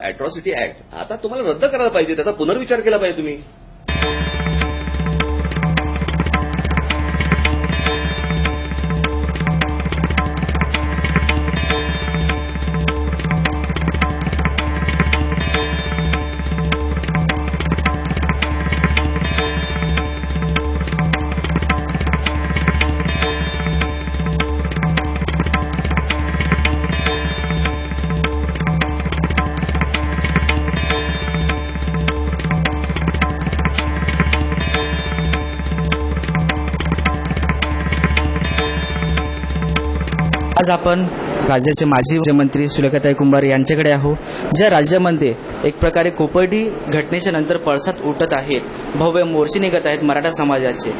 Atrocity act आता तुम्हाला रद्द करायला पाहिजे त्याचा पुनर्विचार केला पाहिजे तुम्ही. आज आपण राज्याचे माजी मुख्यमंत्री सुलेखाताई कुंभार यांच्याकडे आहो ज्या राज्यामध्ये एक प्रकारे कोपर्डी घटनेच्या नंतर पळसात उठत आहेत भव्य मोर्चे निघत आहेत मराठा समाजाचे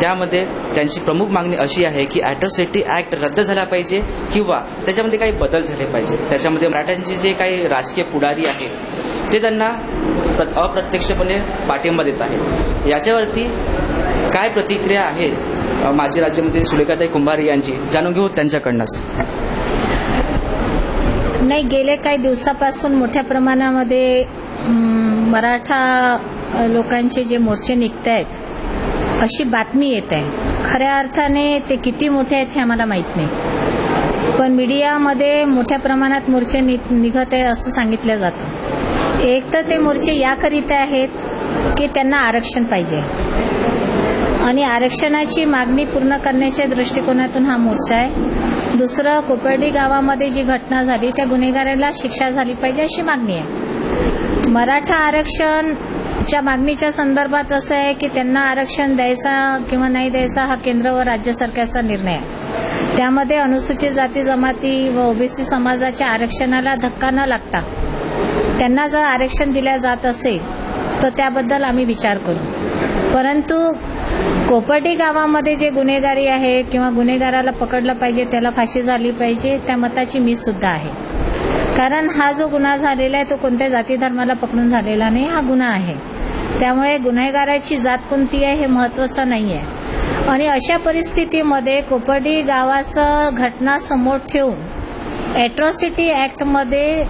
त्यामध्ये त्यांची प्रमुख मागणी अशी आहे की अॅट्रॉसिटी ऍक्ट रद्द झाला पाहिजे किंवा त्याच्यामध्ये काही बदल झाले पाहिजे त्याच्यामध्ये मराठ्यांचे जे काही राजकीय पुढारी आहेत ते त्यांना प्र- अप्रत्यक्षपणे पाठिंबा देत आहेत. याच्यावरती काय प्रतिक्रिया आहे माजी राज्यमंत्री सुलेखाताई कुंभार यांची. जाणून घेऊ त्यांच्याकडनंच. नाही गेल्या काही दिवसापासून मोठ्या प्रमाणामध्ये मराठा लोकांचे जे मोर्चे निघत आहेत अशी बातमी येत. आहे खऱ्या अर्थाने ते किती मोठे आहेत हे आम्हाला माहीत नाही. पण मीडियामध्ये मोठ्या प्रमाणात मोर्चे निघत आहे असं सांगितलं जातं. एक तर ते मोर्चे याकरिता आहेत की त्यांना आरक्षण पाहिजे. आणि आरक्षणाची मागणी पूर्ण करण्याच्या दृष्टिकोनातून हा मोर्चा आहे. दुसरं कोपर्डी गावामध्ये जी घटना झाली त्या गुन्हेगाराला शिक्षा झाली पाहिजे अशी मागणी आहे. मराठा आरक्षणच्या मागणीच्या संदर्भात असं आहे की त्यांना आरक्षण द्यायचा किंवा नाही द्यायचा हा केंद्र व राज्य सरकारचा निर्णय आहे. त्यामध्ये अनुसूचित जाती जमाती व ओबीसी समाजाच्या आरक्षणाला धक्का न लागता त्यांना जर आरक्षण दिल्या जात असेल तर त्याबद्दल आम्ही विचार करू. परंतु कोपर्टी गावामध्ये जे गुन्हेगारी आहे किंवा गुन्हेगाराला पकडलं पाहिजे त्याला फाशी झाली पाहिजे त्या मताची मी सुद्धा आहे. कारण हा जो गुन्हा झालेला आहे तो कोणत्या जाती धर्माला पकडून झालेला नाही हा गुन्हा आहे. त्यामुळे गुन्हेगाराची जात कोणती आहे हे महत्वाचं नाही आहे आणि अशा परिस्थितीमध्ये कोपर्डी गावाचं घटना समोर ठेवून अॅट्रॉसिटी ऍक्टमध्ये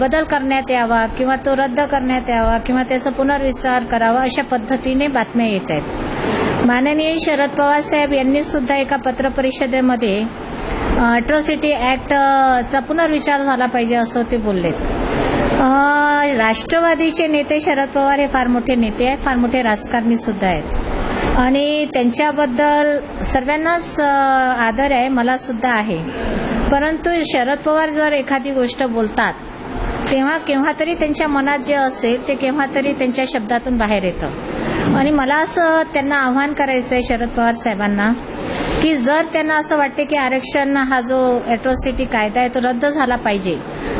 बदल करण्यात यावा किंवा तो रद्द करण्यात यावा किंवा त्याचा पुनर्विचार करावा अशा पद्धतीने बातम्या येत आहेत. माननीय शरद पवार साहेब यांनी सुद्धा एका पत्रपरिषदेमध्ये अट्रॉसिटी ऍक्टचा पुनर्विचार झाला पाहिजे असं ते बोलले राष्ट्रवादीचे नेते शरद पवार हे फार मोठे नेते आहेत फार मोठे राजकारणी सुद्धा आहेत. आणि त्यांच्याबद्दल सर्वांनाच आदर आहे मला सुद्धा आहे. परंतु शरद पवार जर एखादी गोष्ट बोलतात तेव्हा केव्हा तरी त्यांच्या मनात जे असेल ते केव्हा तरी त्यांच्या शब्दातून बाहेर येतं. आणि मला असं त्यांना आव्हान करायचं आहे शरद पवार साहेबांना की जर त्यांना असं वाटते की आरक्षण हा जो अॅट्रॉसिटी कायदा आहे तो रद्द झाला पाहिजे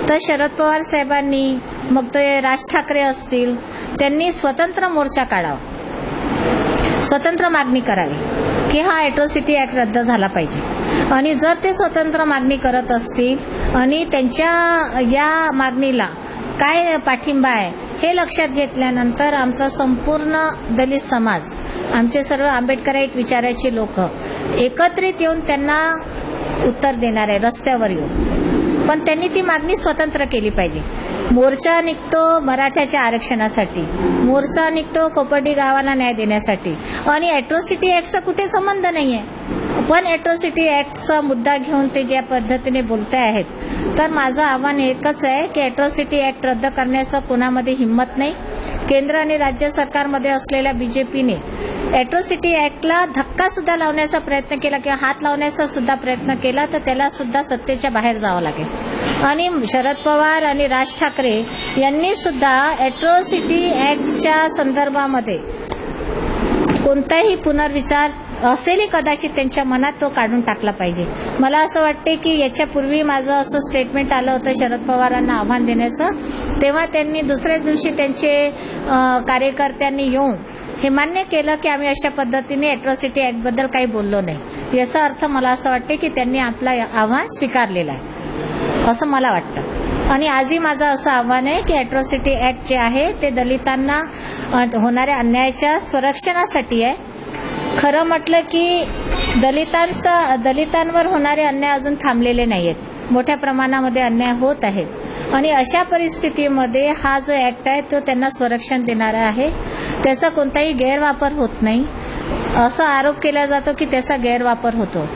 तर शरद पवार साहेबांनी मग ते राज ठाकरे असतील त्यांनी स्वतंत्र मोर्चा काढावा. स्वतंत्र मागणी करावी की हा अॅट्रॉसिटी ऍक्ट रद्द झाला पाहिजे. आणि जर ते स्वतंत्र मागणी करत असतील आणि त्यांच्या या मागणीला काय पाठिंबा आहे हे लक्षात घेतल्यानंतर आमचा संपूर्ण दलित समाज आमचे सर्व आंबेडकराईट विचाराचे लोक एकत्रित येऊन त्यांना उत्तर देणार आहे रस्त्यावर येऊन. पण त्यांनी ती मागणी स्वतंत्र केली पाहिजे. मोर्चा निघतो मराठ्याच्या आरक्षणासाठी मोर्चा निघतो कोपर्डी गावाला न्याय देण्यासाठी. आणि अॅट्रॉसिटी ऍक्टचा कुठे संबंध नाहीये. पण अॅट्रॉसिटी ऍक्टचा मुद्दा घेऊन ते ज्या पद्धतीने बोलते आहेत तर माझं आव्हान एकच आहे की अॅट्रॉसिटी ऍक्ट रद्द करण्याचं कोणामध्ये हिंमत नाही. केंद्र आणि राज्य सरकारमध्ये असलेल्या बीजेपीने अॅट्रॉसिटी ऍक्टला धक्का सुद्धा लावण्याचा प्रयत्न केला किंवा हात लावण्याचा सुद्धा प्रयत्न केला तर त्याला सुद्धा सत्तेच्या बाहेर जावं लागेल. आणि शरद पवार आणि राज ठाकरे यांनी सुद्धा अॅट्रॉसिटी ऍक्टच्या संदर्भामध्ये कोणताही पुनर्विचार असेलही कदाचित त्यांच्या मनात तो काढून टाकला पाहिजे. मला असं वाटते की याच्यापूर्वी माझं असं स्टेटमेंट आलं होतं शरद पवारांना आव्हान देण्याचं. तेव्हा त्यांनी दुसऱ्या दिवशी त्यांचे कार्यकर्त्यांनी येऊन हे मान्य केलं की आम्ही अशा पद्धतीने अॅट्रॉसिटी ऍक्टबद्दल काही बोललो नाही. याचा अर्थ मला असं वाटते की त्यांनी आपला आव्हान स्वीकारलेलं आहे. असं मला वाटतं. आणि आजही माझं असं आव्हान आहे की अॅट्रॉसिटी ऍक्ट जे आहे ते दलितांना होणाऱ्या अन्यायाच्या संरक्षणासाठी आहे. खरं म्हटलं की दलितांचा दलितांवर होणारे अन्याय अजून थांबलेले नाहीयेत. मोठ्या प्रमाणामध्ये अन्याय होत आहेत आणि अशा परिस्थितीमध्ये हा जो ऍक्ट आहे तो त्यांना संरक्षण देणारा आहे. त्याचा कोणताही गैरवापर होत नाही. असा आरोप केला जातो की त्याचा गैरवापर होतो.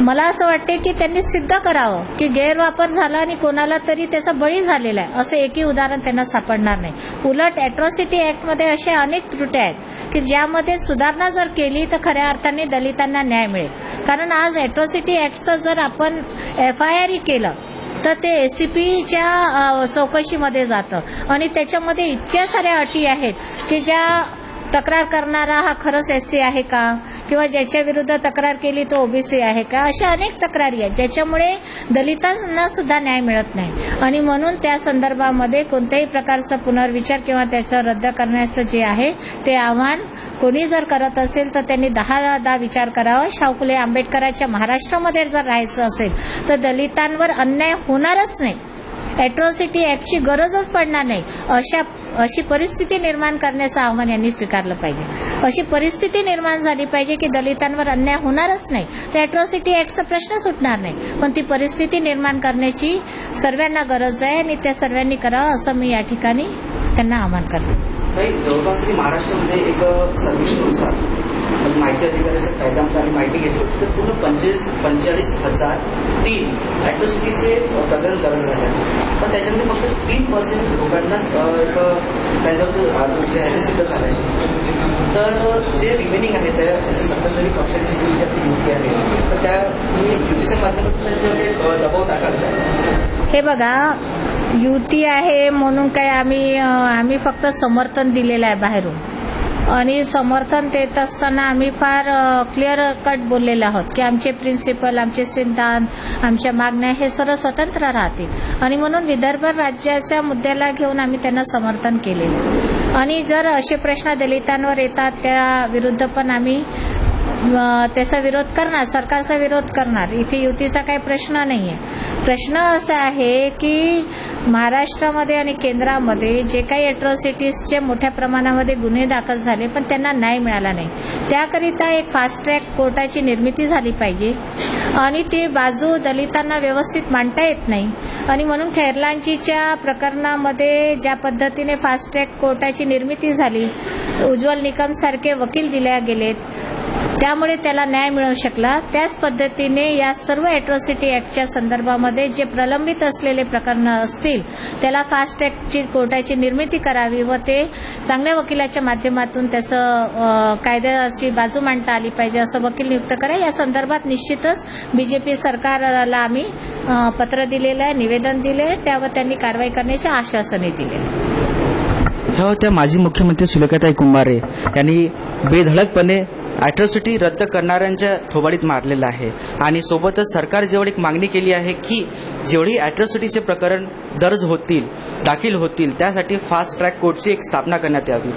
मला असं वाटते की त्यांनी सिद्ध करावं की गैरवापर झाला आणि कोणाला तरी त्याचा बळी झालेला आहे असं एकही उदाहरण त्यांना सापडणार नाही. उलट अॅट्रॉसिटी ऍक्टमध्ये असे अनेक त्रुट्या आहेत की ज्यामध्ये सुधारणा जर केली तर खऱ्या अर्थाने दलितांना न्याय मिळेल. कारण आज अॅट्रॉसिटी ऍक्टचं जर आपण एफ आय आर केलं तर ते एसीपीच्या चौकशीमध्ये जातं. आणि त्याच्यामध्ये इतक्या साऱ्या अटी आहेत की ज्या तक्रार करणारा हा खरंच एस सी आहे का? किंवा ज्याच्या विरुद्ध तक्रार केली तो ओबीसी आहे का? अशा अनेक तक्रारी आहेत ज्याच्यामुळे दलितांना सुद्धा न्याय मिळत नाही. आणि म्हणून त्या संदर्भामध्ये कोणत्याही प्रकारचा पुनर्विचार किंवा त्याचं रद्द करण्याचं जे आहे ते आव्हान कोणी जर करत असेल तर त्यांनी दहा दहा विचार करावा. शाहफुले आंबेडकरांच्या महाराष्ट्रामध्ये जर राहायचं असेल तर दलितांवर अन्याय होणारच नाही. अॅट्रॉसिटी ऍक्टची गरजच पडणार नाही. अशा अशी परिस्थिती निर्माण करण्याचं आव्हान यांनी स्वीकारलं पाहिजे. अशी परिस्थिती निर्माण झाली पाहिजे की दलितांवर अन्याय होणारच नाही. तर अॅट्रॉसिटी ऍक्टचा प्रश्न सुटणार नाही. पण ती परिस्थिती निर्माण करण्याची सर्वांना गरज आहे आणि त्या सर्वांनी करावं असं मी या ठिकाणी त्यांना आव्हान करते. जवळपास महाराष्ट्रामध्ये एक सर्वेक्षणानुसार माहिती अधिकाऱ्याचा कायदा माहिती घेतली होती. तर पूर्ण पंचेचाळीस हजार तीन अॅट्रॉसिटीचे प्रकरण दर्ज झाले. पण त्याच्यामध्ये फक्त तीन पर्सेंट लोकांना एक त्यांच्यावर सिद्ध झालं आहे तर जे रिमेनिंग आहे त्या सत्ताधारी पक्षांची जी विषयाची युती आहे तर त्या तुम्ही युतीच्या माध्यमातून त्यांच्यावर दबाव टाकाल हे बघा युती आहे म्हणून काय आम्ही आम्ही फक्त समर्थन दिलेलं आहे बाहेरून. आणि समर्थन देत असताना आम्ही फार क्लिअर कट बोललेलो आहोत की आमचे प्रिन्सिपल आमचे सिद्धांत आमच्या मागण्या हे सर्व स्वतंत्र राहतील. आणि म्हणून विदर्भ राज्याच्या मुद्द्याला घेऊन आम्ही त्यांना समर्थन केलेलं. आणि जर असे प्रश्न दलितांवर येतात त्या विरुद्ध पण आम्ही त्याचा विरोध करणार सरकारचा विरोध करणार. इथे युतीचा काही प्रश्न नाहीये. प्रश्न असा आहे की महाराष्ट्रामध्ये आणि केंद्रामध्ये जे काही अॅट्रॉसिटीजचे मोठ्या प्रमाणामध्ये गुन्हे दाखल झाले पण त्यांना न्याय मिळाला नाही. त्याकरिता एक फास्ट ट्रॅक कोर्टाची निर्मिती झाली पाहिजे. आणि ती बाजू दलितांना व्यवस्थित मांडता येत नाही. आणि म्हणून खैरलांजीच्या प्रकरणामध्ये ज्या पद्धतीने फास्ट ट्रॅक कोर्टाची निर्मिती झाली उज्ज्वल निकम सारखे वकील दिल्या गेलेत त्यामुळे त्याला न्याय मिळू शकला. त्याच पद्धतीने या सर्व अॅट्रॉसिटी ऍक्टच्या संदर्भामध्ये जे प्रलंबित असलेले प्रकरण असतील त्याला फास्ट ट्रॅकची कोर्टाची निर्मिती करावी व ते चांगल्या वकिलाच्या माध्यमातून त्याचं कायद्याची बाजू मांडता आली पाहिजे असं वकील नियुक्त करा या संदर्भात निश्चितच बीजेपी सरकारला आम्ही पत्र दिलेलं आहे निवेदन दिले त्यावर त्यांनी कारवाई करण्याचे आश्वासनही दिले ह्या होत्या माजी मुख्यमंत्री सुलेखाताई कुंभारे. यांनी बेधडकपणे अॅट्रॉसिटी रद्द करणाऱ्यांच्या थोबाडीत मारलेलं आहे. आणि सोबतच सरकार जेवढी एक मागणी केली आहे की जेवढी अॅट्रॉसिटीचे प्रकरण दर्ज होतील दाखल होतील त्यासाठी फास्ट ट्रॅक कोर्टची एक स्थापना करण्यात यावी.